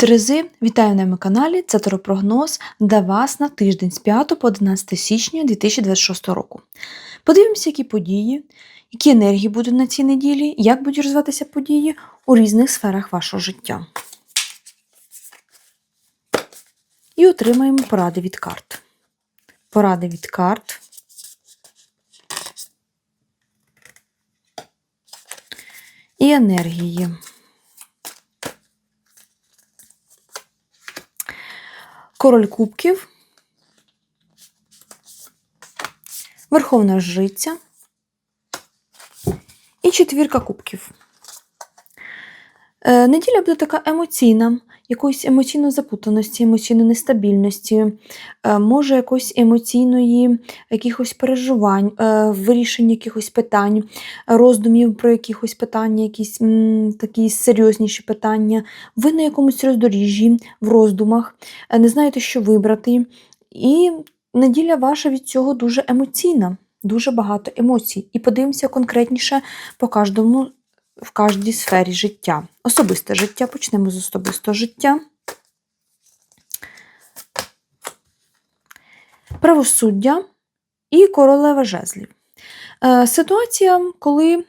Терези, вітаю на моєму каналі. Це Таропрогноз для вас на тиждень з 5 по 11 січня 2026 року. Подивимося, які події, які енергії будуть на цій неділі, як будуть розвиватися події у різних сферах вашого життя. І отримаємо поради від карт. Поради від карт. І енергії. Король кубків, Верховна Жриця і четвірка кубків. Е, Неділя буде така емоційна, якоїсь емоційної запутаності, емоційної нестабільності, е, може якоїсь емоційної якихось переживань, е, вирішення якихось питань, роздумів про якихось питання, якісь м, такі серйозніші питання. Ви на якомусь роздоріжжі, в роздумах, е, не знаєте, що вибрати. І неділя ваша від цього дуже емоційна, дуже багато емоцій. І подивимося конкретніше по кожному в кожній сфері життя. Особисте життя. Почнемо з особистого життя. Правосуддя і королева жезлів. Е, Ситуація, коли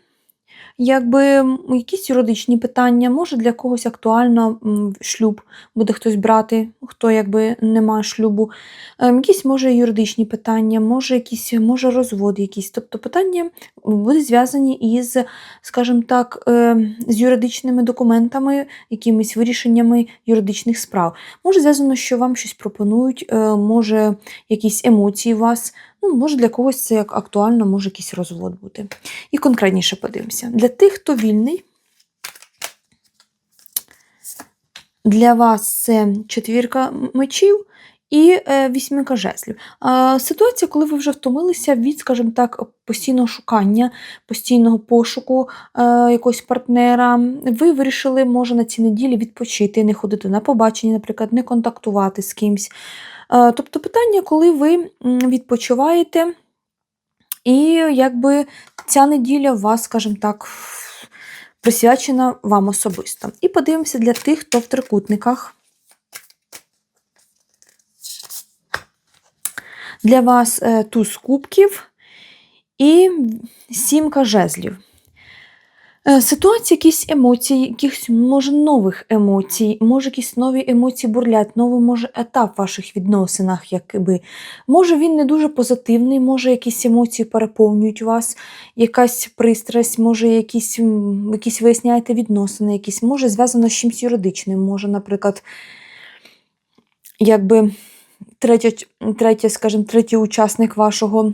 якби якісь юридичні питання, може для когось актуально шлюб буде хтось брати, хто якби не має шлюбу. Ем, Якісь може юридичні питання, може якісь, може розвод якісь. Тобто питання будуть зв'язані із, скажімо так, е, з юридичними документами, якимись вирішеннями юридичних справ. Може зв'язано, що вам щось пропонують, е, може якісь емоції вас. Ну, може, для когось це як актуально, може якийсь розвод бути. І конкретніше подивимося. Для тих, хто вільний, для вас це четвірка мечів і е, вісьмика жезлів. Ситуація, коли ви вже втомилися від, скажімо так, постійного шукання, постійного пошуку е, якогось партнера, ви вирішили, може, на цій неділі відпочити, не ходити на побачення, наприклад, не контактувати з кимсь. Е, тобто питання, коли ви відпочиваєте, і якби ця неділя у вас, скажімо так, присвячена вам особисто. І подивимося для тих, хто в трикутниках. Для вас е, туз кубків і сімка жезлів. Е, Ситуація, якісь емоції, якихось може нових емоцій, може якісь нові емоції бурлять, новий може етап в ваших відносинах, якби. Може він не дуже позитивний, може якісь емоції переповнюють вас, якась пристрасть, може якісь, якісь виясняєте відносини, якісь, може зв'язано з чимось юридичним, може, наприклад, якби третя, третя, скажімо, третій учасник вашого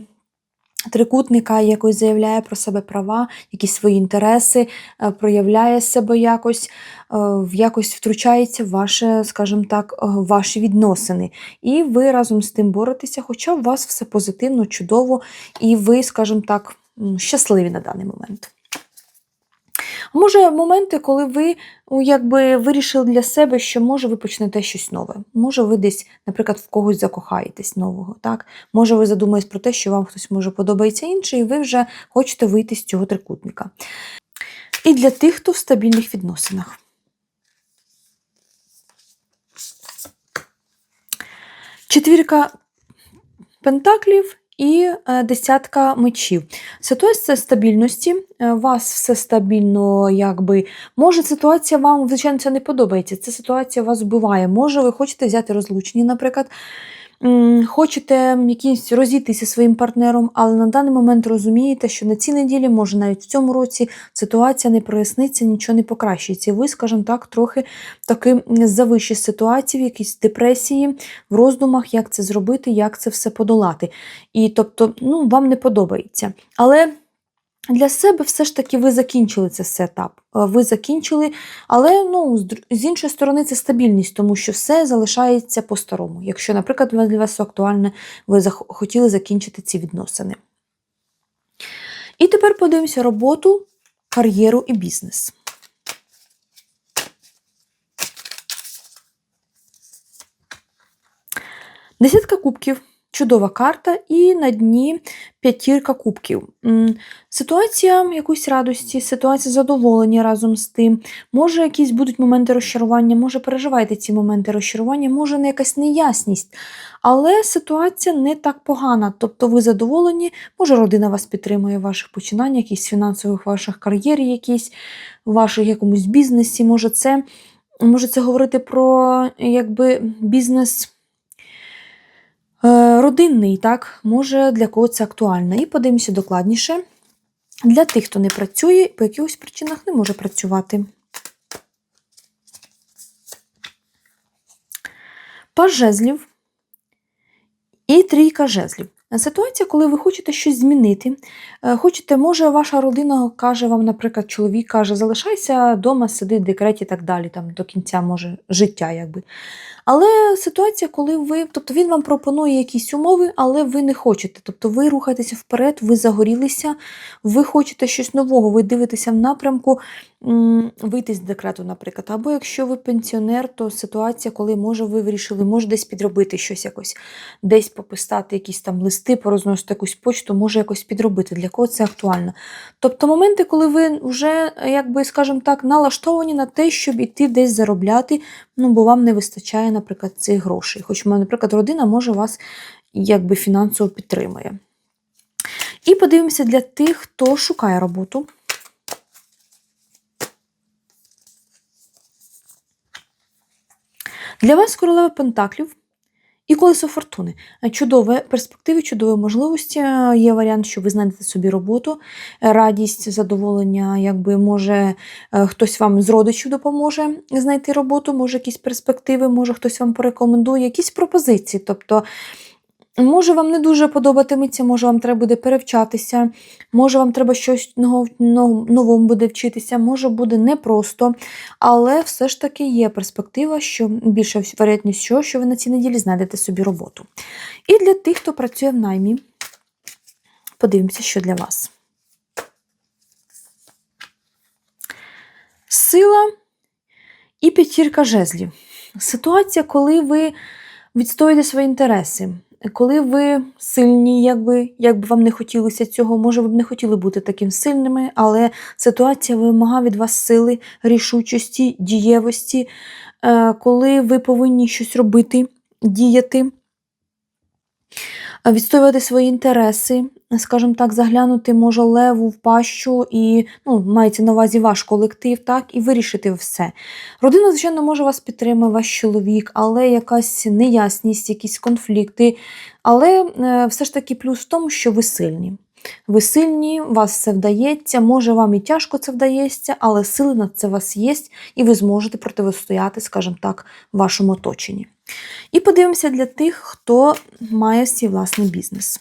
трикутника якось заявляє про себе права, якісь свої інтереси, е, проявляє себе якось, е, якось втручається в ваше, скажімо так, е, ваші відносини. І ви разом з тим боретеся, хоча у вас все позитивно, чудово, і ви, скажімо так, щасливі на даний момент. Може, моменти, коли ви ну, якби вирішили для себе, що може ви почнете щось нове. Може, ви десь, наприклад, в когось закохаєтесь нового. Так? Може, ви задумаєтесь про те, що вам хтось може подобається інший, і ви вже хочете вийти з цього трикутника. І для тих, хто в стабільних відносинах. Четвірка пентаклів і е, десятка мечів. Ситуація стабільності, е, у вас все стабільно, якби. Може, ситуація вам, звичайно, це не подобається. Ця ситуація вас вбиває. Може, ви хочете взяти розлучні, наприклад. Хочете якісь розійтися своїм партнером, але на даний момент розумієте, що на цій неділі, може навіть в цьому році, ситуація не проясниться, нічого не покращиться. І ви, скажімо так, трохи таки завищі ситуації, в якійсь депресії, в роздумах, як це зробити, як це все подолати. І тобто, ну, вам не подобається. Але для себе все ж таки ви закінчили цей сетап. Е, Ви закінчили, але ну, з іншої сторони це стабільність, тому що все залишається по-старому. Якщо, наприклад, для вас актуальне, ви хотіли закінчити ці відносини. І тепер подивимося роботу, кар'єру і бізнес. Десятка кубків. Чудова карта, і на дні п'ятірка кубків. Ситуація якоїсь радості, ситуація задоволення разом з тим. Може, якісь будуть моменти розчарування, може, переживайте ці моменти розчарування, може, не якась неясність. Але ситуація не так погана. Тобто ви задоволені, може, родина вас підтримує в ваших починаннях, якісь фінансових ваших кар'єрі, якісь, в ваших якомусь бізнесі. Може, це може це говорити про якби бізнес. Е, родинний, так, може для кого це актуально. І подивимося докладніше. Для тих, хто не працює, по якихось причинах не може працювати. Паж жезлів і трійка жезлів. Ситуація, коли ви хочете щось змінити. Е, хочете, може, ваша родина каже вам, наприклад, чоловік каже, залишайся вдома, сиди в декреті і так далі, там, до кінця може, життя. якби. Але ситуація, коли ви, тобто він вам пропонує якісь умови, але ви не хочете. Тобто ви рухаєтеся вперед, ви загорілися, ви хочете щось нового, ви дивитеся в напрямку вийти з декрету, наприклад. Або якщо ви пенсіонер, то ситуація, коли може ви вирішили, може десь підробити щось якось, десь пописати якісь там листи, порозносити якусь почту, може якось підробити. Для кого це актуально? Тобто моменти, коли ви вже, якби, скажімо так, налаштовані на те, щоб іти десь заробляти, ну, бо вам не вистачає, наприклад, цих грошей. Хоч, наприклад, родина може вас якби фінансово підтримує. І подивимося для тих, хто шукає роботу. Для вас королева Пентаклів і колесо фортуни. Чудові перспективи, чудові можливості. Є варіант, що ви знайдете собі роботу, радість, задоволення, якби може е, хтось вам з родичів допоможе знайти роботу, може якісь перспективи, може хтось вам порекомендує, якісь пропозиції. Тобто Може, вам не дуже подобатиметься, може, вам треба буде перевчатися, може, вам треба щось новому буде вчитися, може буде непросто, але все ж таки є перспектива, що більша вероятність, що, що ви на цій неділі знайдете собі роботу. І для тих, хто працює в наймі, подивимося, що для вас. Сила і п'ятірка жезлів. Ситуація, коли ви відстоюєте свої інтереси коли ви сильні, якби, як би вам не хотілося цього, може, ви б не хотіли бути таким сильними, але ситуація вимагає від вас сили, рішучості, дієвості, е, коли ви повинні щось робити, діяти відстоювати свої інтереси, скажімо так, заглянути може леву в пащу і ну, мається на увазі ваш колектив, так, і вирішити все. Родина, звичайно, може вас підтримати, ваш чоловік, але якась неясність, якісь конфлікти. Але е, все ж таки плюс в тому, що ви сильні. Ви сильні, вас все вдається, може вам і тяжко це вдається, але сили на це у вас є, і ви зможете протистояти, скажімо так, вашому оточенні. І подивимося для тих, хто має свій власний бізнес.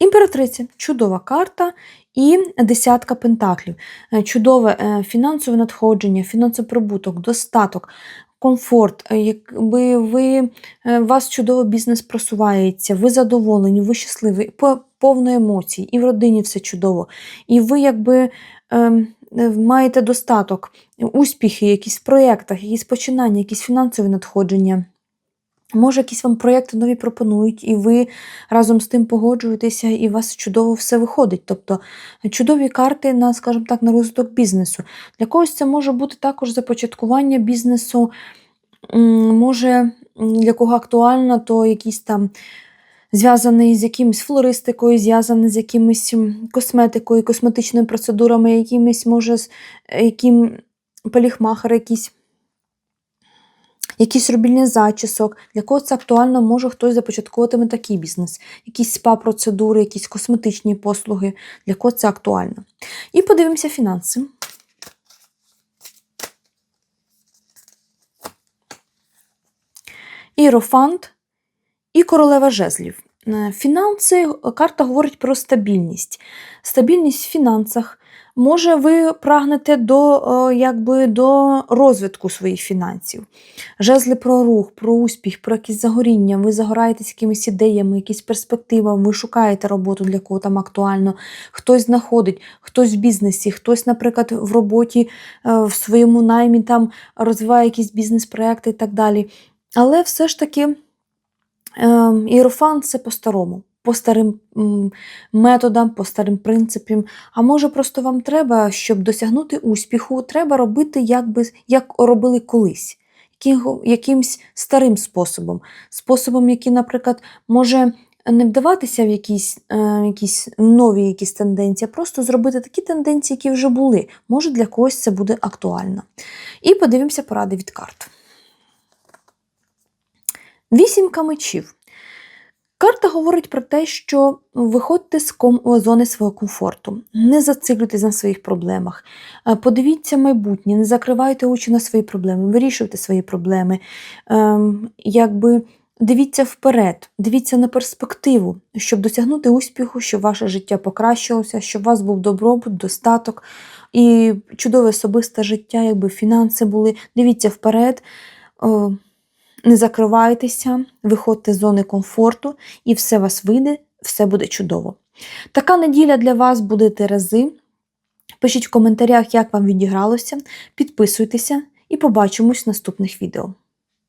Імператриця чудова карта і десятка пентаклів. Е, чудове е, фінансове надходження, фінансовий прибуток, достаток, комфорт, е, якби ви, вас чудово бізнес просувається, ви задоволені, ви щасливі, повно емоцій, і в родині все чудово. І ви якби. Ем, маєте достаток, успіхи, якісь в проєктах, якісь починання, якісь фінансові надходження. Може, якісь вам проєкти нові пропонують, і ви разом з тим погоджуєтеся, і у вас чудово все виходить. Тобто чудові карти на, скажімо так, на розвиток бізнесу. Для когось це може бути також започаткування бізнесу, може, для кого актуально, то якісь там зв'язаний з якимось флористикою, зв'язаний з якимось косметикою, косметичними процедурами, якимось, може, е, яким поліхмахер якийсь. Якісь робільні зачісок, для кого це актуально, може хтось започатковуватиме такий бізнес, якісь спа-процедури, якісь косметичні послуги, для кого це актуально. І подивимося фінанси. Ірофант і королева жезлів. Е, фінанси, е, карта говорить про стабільність. Стабільність в фінансах. Може, ви прагнете до е, якби, до розвитку своїх фінансів. Жезли про рух, про успіх, про якісь загоріння, ви загораєтесь якимись ідеями, якісь перспективами, ви шукаєте роботу, для кого там актуально, хтось знаходить, хтось в бізнесі, хтось, наприклад, в роботі, в своєму наймі там розвиває якісь бізнес-проекти і так далі. Але все ж таки. Ем, Іерофант це по-старому, по старим методам, по старим принципам. А може, просто вам треба, щоб досягнути успіху, треба робити, якби, як робили колись, якимсь старим способом. Способом, який, наприклад, може не вдаватися в якісь, е, якісь нові якісь тенденції, а просто зробити такі тенденції, які вже були. Може, для когось це буде актуально. І подивимося поради від карт. Вісімка мечів. Карта говорить про те, що виходьте з зони свого комфорту, не зациклюйтесь на своїх проблемах, Е, подивіться майбутнє, не закривайте очі на свої проблеми, вирішуйте свої проблеми. Ем, якби дивіться вперед, дивіться на перспективу, щоб досягнути успіху, щоб ваше життя покращилося, щоб у вас був добробут, достаток і чудове особисте життя, якби фінанси були. Дивіться вперед. Не закривайтеся, виходьте з зони комфорту, і все вас вийде, все буде чудово. Така неділя для вас буде Терези. Пишіть в коментарях, як вам відігралося, підписуйтеся і побачимось в наступних відео.